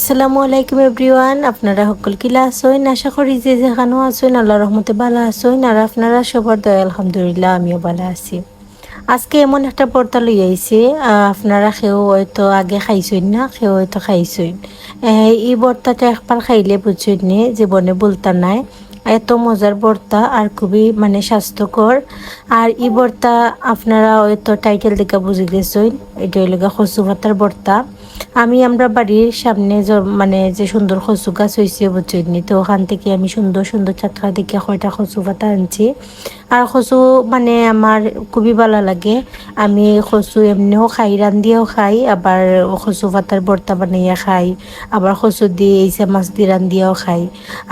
আসসালামু আলাইকুম এভরিওয়ান আপনারা সকল কিলা আছেন? আশা করি যে যেখানেও আছেন আল্লাহ রহমতে ভালো আছেন আর আপনারা সবার দয়া আলহামদুলিল্লাহ আমিও ভালো আছি। আজকে এমন একটা পর্দা লই আইছি আপনারা সেও হয়তো আগে খাইছেন না সেও হয়তো খাইছেন। আহ, এই বর্তাটা একবার খাইলে বুঝছেন নি জীবনে বলতা নাই। এত মজার ভর্তা আর খুবই মানে স্বাস্থ্যকর। আর ই ভর্তা আপনারা হয়তো টাইটেল দেখে বুঝে গেছেন এটা হইল কচু পাতার ভর্তা আমি আমরা বাড়ির সামনে মানে যে সুন্দর কচু গাছ হয়েছে বুঝছেন তো ওখান থেকে আমি সুন্দর সুন্দর চাটকা দেখে কয়টা কচু পাতা আনছি। আর কচু মানে আমার খুবই ভালো লাগে। আমি কচু এমনিও খাই, রান্ধিয়েও খাই, আবার কচু পাতার ভর্তা বানাইয়া খাই, আবার কচু দিয়ে এইসা মাছ দিয়ে রান্ধিয়েও খাই।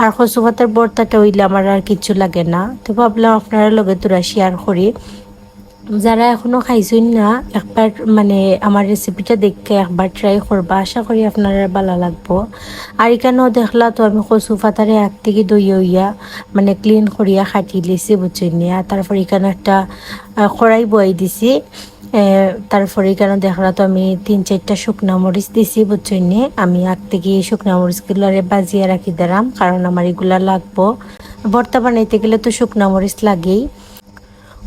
আর কচু পাতার ভর্তাটা হইলে আমার আর কিছু লাগে না। তো ভাবলাম আপনারা লগে তোরা শেয়ার করি। যারা এখনও খাইছেন না, একবার মানে আমার রেসিপিটা দেখে একবার ট্রাই করবা। আশা করি আপনারা ভালো লাগবো। আর এখানেও দেখলা তো আমি কচু পাতারে এক থেকে দই হইয়া মানে ক্লিন করিয়া খাটি লিছি বুঝছেন নি। তারপর এখানে একটা কড়াই বই দিছি। তারপরে এখানে দেখলা তো আমি তিন চারটা শুকনা মরিচ দিছি বুঝছেন আমি আগ থেকে শুকনা মরিচগুলারে বাজিয়ে রাখি দিলাম, কারণ আমার এগুলা লাগবো। ভর্তা বানাইতে গেলে তো শুকনা মরিচ লাগেই।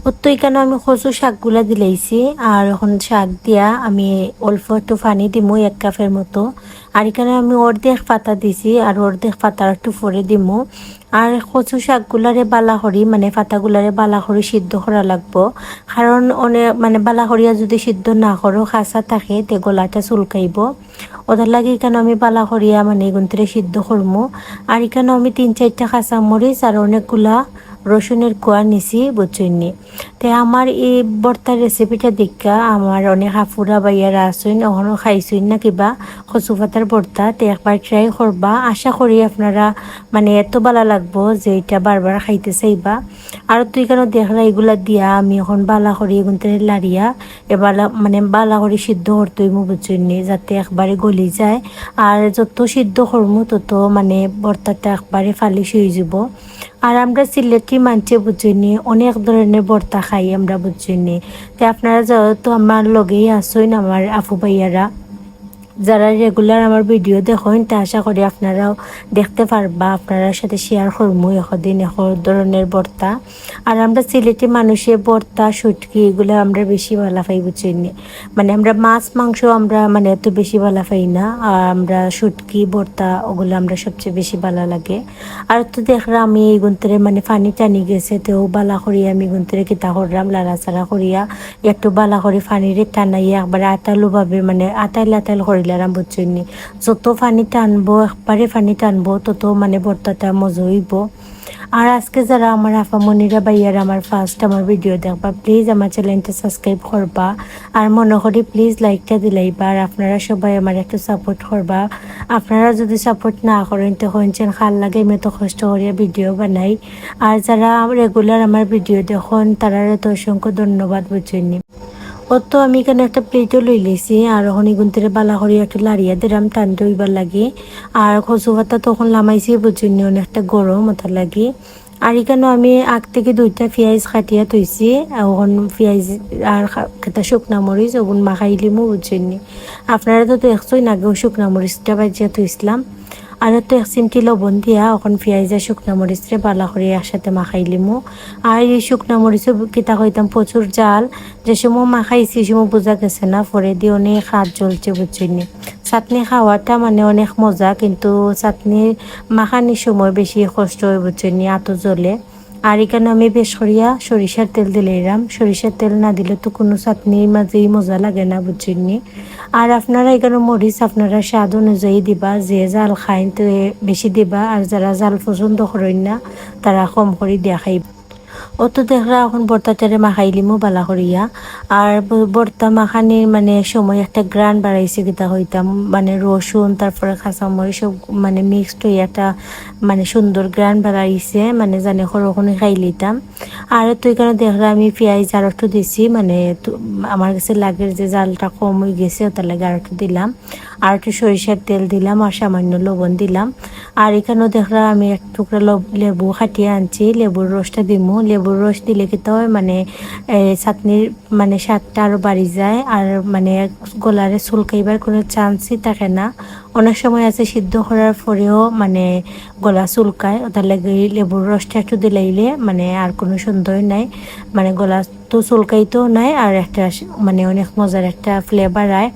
তো এখানে আমি কচু শাকগুলা দিলাইছি, আর এখন শাক দিয়া আমি অল্প একটু পানি দিমু, এক কাপের মতো। আর এখানে আমি অর্ধেক পাতা দিছি, আর অর্ধেক পাতা একটু পরে দিমু। আর কচু শাকগুলারে বালা করি মানে পাতাগুলারে বালা করি সিদ্ধ করা লাগবো। কারণ অনেক মানে বালা করিয়া যদি সিদ্ধ না করো খাসা থাকে, তে গলাটা চুলকাইব। ওদের লাগে এখানে আমি বালা করিয়া মানে এগুনতরে সিদ্ধ করমু। আর এখানে আমি তিন চারটা কাঁচা মরিচ আর অনেকগুলা রসুনের কোয়া নিছি বুঝছইনি তে আমার এই বর্তার রেসিপিটা দেখা আমার অনেক হাফুরা বাইয়ারা আছেন, ওখানেও খাইছেন না কিবা কচু পাতার ভর্তা তে একবার ট্রাই করবা। আশা করি আপনারা মানে এত ভালো লাগবো যে এটা বারবার খাইতে চাইবা। আর তুই কেন দেখলা এগুলা দিয়া আমি এখন বালা করি এগুন লাড়িয়া এবার মানে বালা করে সিদ্ধ করতেই মু বুঝছইনি যাতে একবারে গলি যায়। আর যত সিদ্ধ করমু তত মানে ভর্তাটা একবারে ফালিশ হয়ে যাব আর আমরা সিলেটি মানছে বুঝিনি, অনেক ধরনের বর্তা খাই আমরা বুঝিনি। তো আপনারা যেহেতু আমার লগেই আসুন আমার আফু ভাইয়ারা। যারা রেগুলার আমার ভিডিও দেখেন তা আশা করি আপনারাও দেখতে পারবা আপনার সাথে শেয়ার করব একদিন এক ধরনের বর্তা। আর আমরা সিলেটি মানুষের বর্তা সুটকি এগুলো আমরা বেশি ভালা পাই বুঝিনি মানে আমরা মাছ, মাংস আমরা মানে এত বেশি ভালা পাই না, আর আমরা সুটকি বর্তা, ওগুলো আমরা সবচেয়ে বেশি ভালো লাগে। আর তো দেখলাম আমি এই গুন্তরে মানে পানি টানি গেছে, তো বালা করিয়া আমি গুন্তরে কিতা করলাম লাড়াচাড়া করিয়া একটু বালা করে পানিরে টানাইয়া একবারে আটালো ভাবে মানে আটাইল আটাইল করিলাম বুঝছেন যত পানি টানবো, একবারে পানি টানবো, তত মানে ভর্তাটা মজা হইব। আর আজকে যারা আমার আফামনিরা বাইয়ার আমার ফার্স্ট আমার ভিডিও দেখবা প্লিজ আমার চ্যানেলটা সাবস্ক্রাইব করবা। আর মনে করি প্লিজ লাইকটা দিলাইবা। আর আপনারা সবাই আমার একটু সাপোর্ট করবা। আপনারা যদি সাপোর্ট না করেন তো হইছেন খাল লাগে আমি তো কষ্ট করিয়া ভিডিও বানাই। আর যারা রেগুলার আমার ভিডিও দেখুন তারা তো অসংখ্য ধন্যবাদ বুঝছেন ও তো আমি এখানে একটা প্লেটও লই লেছি, আর ওখানে গুনতে বালা করি একটু লাড়িয়া দিলাম, টান দইবার লাগে। আর কচু পাতা তখন লামাইছি বুঝিনি অনেকটা গরম ওটার লাগে। আর এখানে আমি আগ থেকে দুইটা পেঁয়াজ কাটিয়া থইছি ওখান পেঁয়াজ আর একটা শুকনা মরিচ, ওগুন মাখাইলিমও বুঝিনি আপনারা তো দেখছেন আগেও শুকনা মরিচটা বাজিয়া থইছিলাম। আর তো এক চিমটি লবণ দিয়া এখন পেঁয়াজা, শুকনা মরিচরে বালা করে একসাথে মাখাই লিমু। আর এই শুকনা মরিচও কিতা কইতাম প্রচুর জাল। যে সময় মাখাইছি, সময় বোঝা গেছে না পরে দিয়ে অনেক হাত জ্বলছে বুঝছিনি চাটনি খাওয়াটা মানে অনেক মজা, কিন্তু চাটনি মাখানির সময় বেশি কষ্ট হয় বুঝছিনি আতো জ্বলে। আর এখানে আমি বেশ করিয়া সরিষার তেল দিলে এরাম। সরিষার তেল না দিলে তো কোনো চাটনির মাঝেই মজা লাগে না বুঝছেননি আর আপনারা এখানে মরিচ, আপনারা স্বাদ অনুযায়ী দিবা, যে জাল খাইন তো বেশি দিবা, আর যারা জাল পছন্দ করেন না, তারা কম করে দিয়া অত দেখরা এখন বর্তাটারে মাখাইলিমো বালা করিয়া আর বর্তা মাখানির মানে সময় একটা গ্রান বাড়াইছে কিতা হইতাম মানে রসুন, তারপরে কাঁচামরিচ সব মানে মিক্সড হয়ে একটা মানে সুন্দর গ্রান বাড়াইছে মানে জানে সরখনে খাই লিতাম আর তো এখানে দেখলাম আমি পেঁয়াজ আর একটু দিছি মানে আমার কাছে লাগে যে জালটা কম হয়ে গেছে, ওটার লাগে আর একটু দিলাম। আর একটু সরিষার তেল দিলাম আর সামান্য লবণ দিলাম। আর এখানেও দেখলাম আমি এক টুকরা লেবু খাটিয়ে আনছি, লেবুর রসটা দিমু লেবুর রস দিলে কিন্তু হয় মানে চাটনির মানে স্বাদটা আরও বাড়ি যায়। আর মানে গলারে চুলকাইবার কোনো চান্সই থাকে না। অনেক সময় আছে সিদ্ধ করার পরেও মানে গলা চুলকায়। ওটার লাগে লেবুর রসটা একটু দিলাইলে মানে আর কোনো সুন্দর নাই। মানে গলা তো চুলকাইতেও নাই, আর একটা মানে অনেক মজার একটা ফ্লেভার আয়।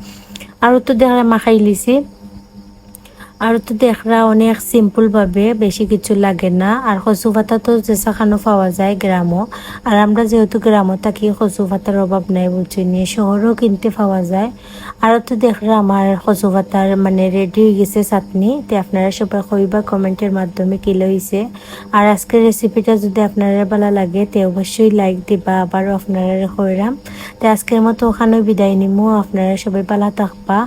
আরও তো দেখা মাখাই লিছি। আর তো দেখরা অনেক সিম্পলভাবে বেশি কিছু লাগে না। আর কচু পাতা তো যেসাখানো পাওয়া যায় গ্রামও। আর আমরা যেহেতু গ্রামও থাকি, কচু পাতার অভাব নাই বুঝছি নিয়ে শহরেও কিনতে পাওয়া যায়। আর তো দেখরা আমার কচু পাতার মানে রেডি হয়ে গেছে চাটনি। তো আপনারা সবাই কইবা কমেন্টের মাধ্যমে কি লইছে। আর আজকের রেসিপিটা যদি আপনারা ভালো লাগে, তে অবশ্যই লাইক দিবা, আবারও আপনারা কইরাম। তো আজকের মতো ওখানে বিদায় নিমু, আপনারা সবাই ভালো থাকবা।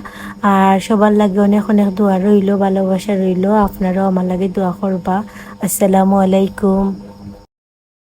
আর সবার লাগে অনেক অনেক দোয়া রইল ভালোবাসা রইল আপনারাও আমার লাগে দোয়া করবা। আসসালামু আলাইকুম।